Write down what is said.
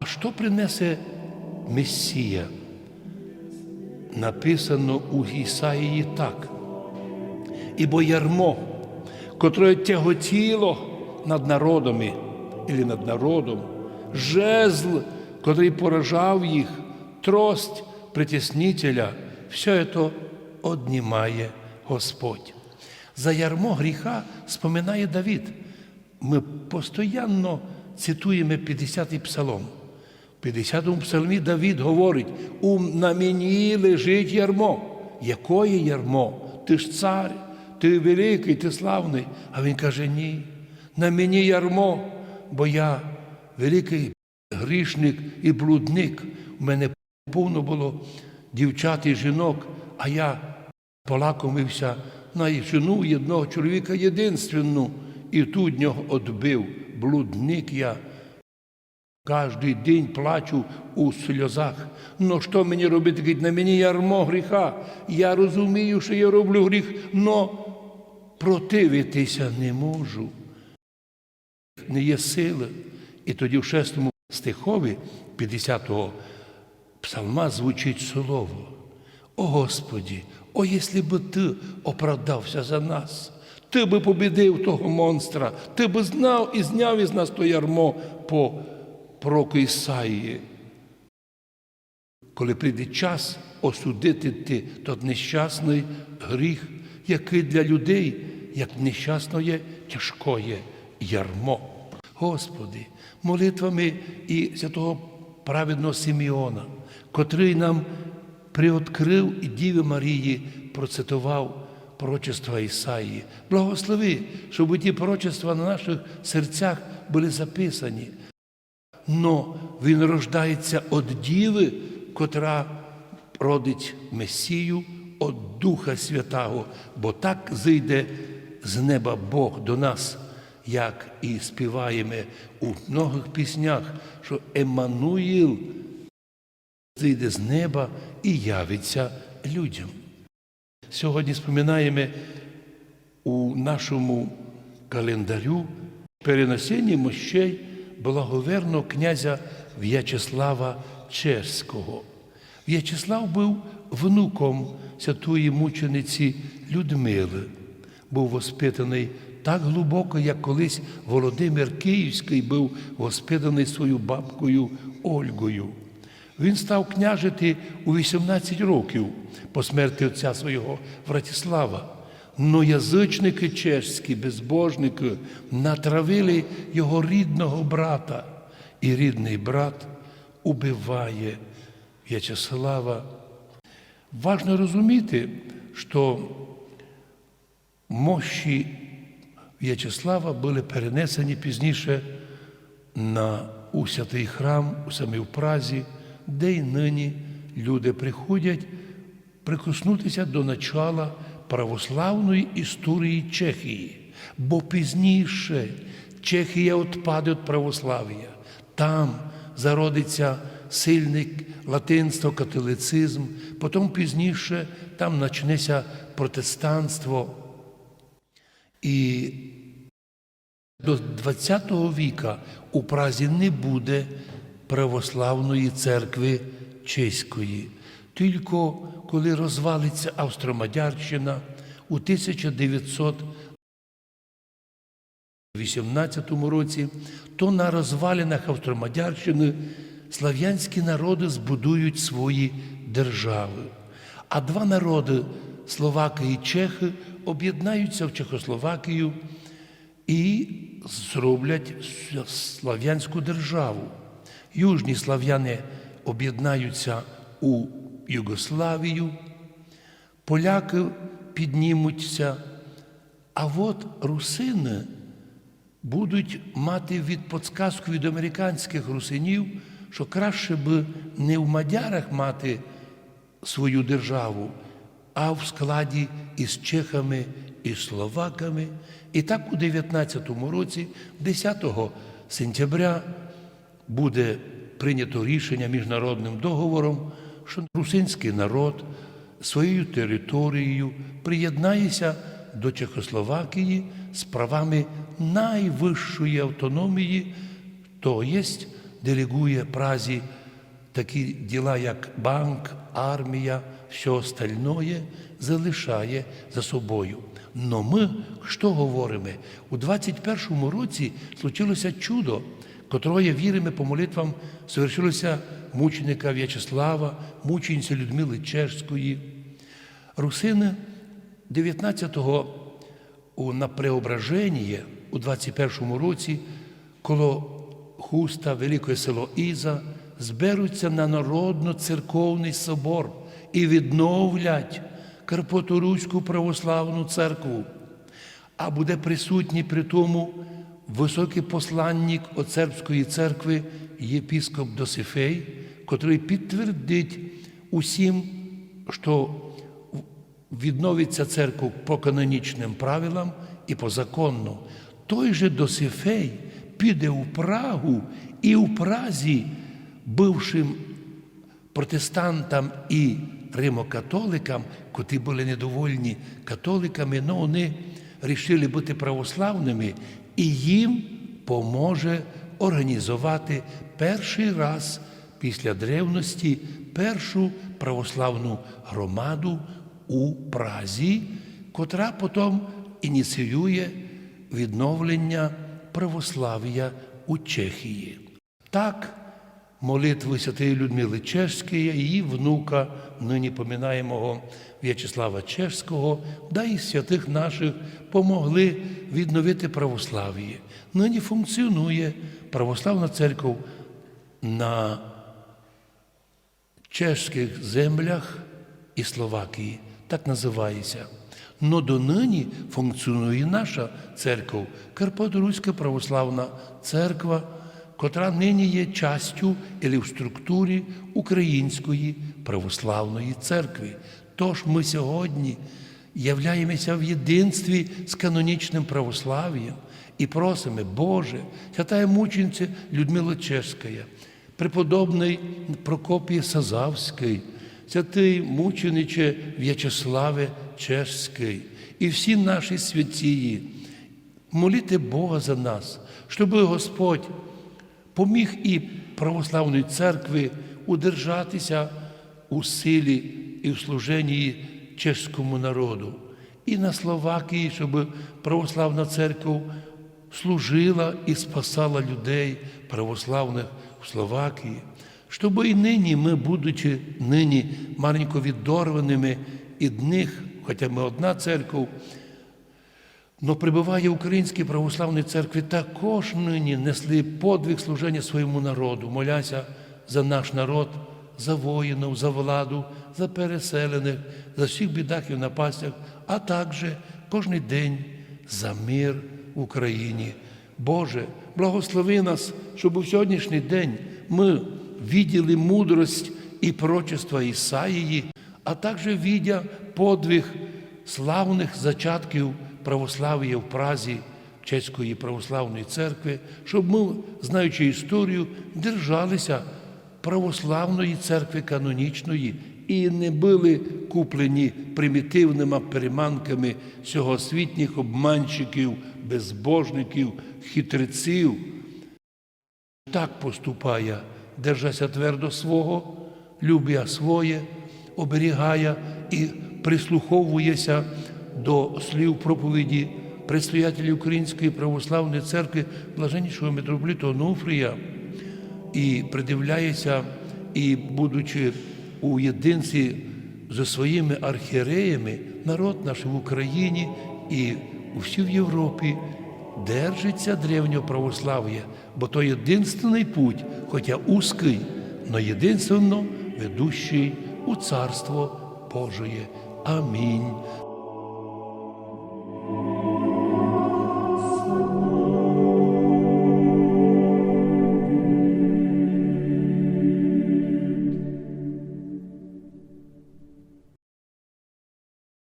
А що принесе Месія? Написано у Ісаїї так. Ібо ярмо, котре тяготіло над народами, і над народом, жезл, котрий поражав їх, трость притіснителя, все це однімає Господь. За ярмо гріха споминає Давід. Ми постійно цитуємо 50-й псалом. В 50-му псалмі Давід говорить: у на мені лежить ярмо. Якої ярмо? Ти ж цар, ти великий, ти славний. А він каже: ні, на мені ярмо, бо я великий грішник і блудник. У мене повно було дівчат і жінок, а я полакомився на жену одного чоловіка єдинственну, і тут нього odбив. Блудник я. Кожний день плачу у сльозах. Ну що мені робити? Говорить, на мені ярмо гріха. Я розумію, що я роблю гріх, но противитися не можу. Не є сили. І тоді в шестому стихові 50-го псалма звучить слово. О Господі, о, якщо б ти оправдався за нас, ти би побідив того монстра, ти би знав і зняв із нас то ярмо по пророку Ісаїї. Коли прийде час осудити ти тот нещасний гріх, який для людей, як нещасне, тяжкоє ярмо. Господи, молитвами і святого праведного Симеона, котрий нам приоткрив і Діві Марії процитував пророчества Ісаїї. Благослови, щоб ті пророчества на наших серцях були записані. Но він рождається від Діви, котра родить Месію від Духа Святого, бо так зійде з неба Бог до нас, як і співаємо у многих піснях, що Еммануїл зійде з неба і явиться людям. Сьогодні споминаємо у нашому календарю перенесення мощей благоверного князя В'ячеслава Чеського. В'ячеслав був внуком святої мучениці Людмили, був воспитаний так глибоко, як колись Володимир Київський був воспитаний своєю бабкою Ольгою. Він став княжити у 18 років по смерті отця свого Вратіслава. Но язичники чешські, безбожники, натравили його рідного брата, і рідний брат убиває В'ячеслава. Важно розуміти, що мощі В'ячеслава були перенесені пізніше на у святий храм у самій Празі, де й нині люди приходять прикоснутися до начала православної історії Чехії, бо пізніше Чехія відпаде від православ'я. Там зародиться сильний латинство, католицизм, потім пізніше там почнеться протестанство. І до ХХ віка у Празі не буде православної церкви чеської. Тільки коли розвалиться Австромадярщина у 1918 році, то на розвалинах Австромадярщини слав'янські народи збудують свої держави. А два народи Словаки і Чехи об'єднаються в Чехословакію і зроблять слав'янську державу. Южні слав'яни об'єднаються у Югославію, поляки піднімуться, а от русини будуть мати від подсказку від американських русинів, що краще би не в мадярах мати свою державу, а в складі із чехами і словаками. І так у 19 році, 10 сентября, буде прийнято рішення міжнародним договором, що русинський народ своєю територією приєднається до Чехословакії з правами найвищої автономії, то є делегує Празі такі діла, як банк, армія, все остальное залишає за собою. Но ми що говоримо? У 21-му році случилося чудо, котроє віримо по молитвам, совершилося мученика В'ячеслава, мучениця Людмили Чешської. Русини 19-го на Преображенні у 21-му році коло хуста Велике село Іза зберуться на народно-церковний собор і відновлять Карпоторуську православну церкву. А буде присутній при тому високий посланник Оцербської церкви єпіскоп Досифей, котрий підтвердить усім, що відновиться церква по канонічним правилам і по закону. Той же Досифей піде у Прагу і у Празі, бившим протестантам і римокатоликам, котрі були недовольні католиками, але вони вирішили бути православними, і їм поможе організувати перший раз після древності першу православну громаду у Празі, котра потім ініціює відновлення православ'я у Чехії. Так, молитви святої Людмили Чешської, її внука, нині поминаємого В'ячеслава Чешського, да і святих наших помогли відновити православ'я. Нині функціонує православна церква на чешських землях і Словакії, так називається. Но донині функціонує наша церква, Карпаторуська православна церква, котра нині є частю і в структурі Української православної церкви. Тож ми сьогодні являємося в єдинстві з канонічним православ'ям і просимо, Боже, святая мучениця Людмила Чешська, преподобний Прокопій Сазавський, святий мучениче В'ячеславе Чешський і всі наші святії, моліти Бога за нас, щоб Господь поміг і православної церкви удержатися у силі і в служенні чеському народу, і на Словакії, щоб православна церква служила і спасала людей православних в Словакії, щоб і нині ми, будучи нині маленько відорваними від них, хоча ми одна церква, но прибуває Українській православній церкві також нині несли подвиг служення своєму народу, моляся за наш народ, за воїнів, за владу, за переселених, за всіх бідах і напастях, а також кожен день за мир в Україні. Боже, благослови нас, щоб у сьогоднішній день ми виділи мудрость і прочества Ісаїї, а також видя подвиг славних зачатків православ'я в Празі Чеської православної церкви, щоб ми, знаючи історію, держалися православної церкви канонічної і не були куплені примітивними переманками сьогосвітніх обманщиків, безбожників, хитреців. Так поступає, держася твердо свого, любя своє, оберігає і прислуховується до слів проповіді предстоятелів Української православної церкви блаженнішого митрополита Онуфрія і придивляється, і, будучи у єдинстві зі своїми архієреями, народ наш в Україні і усі в Європі держиться древнього православ'я, бо то єдинственний путь, хоча узкий, но єдинственно ведущий у Царство Божие. Амінь.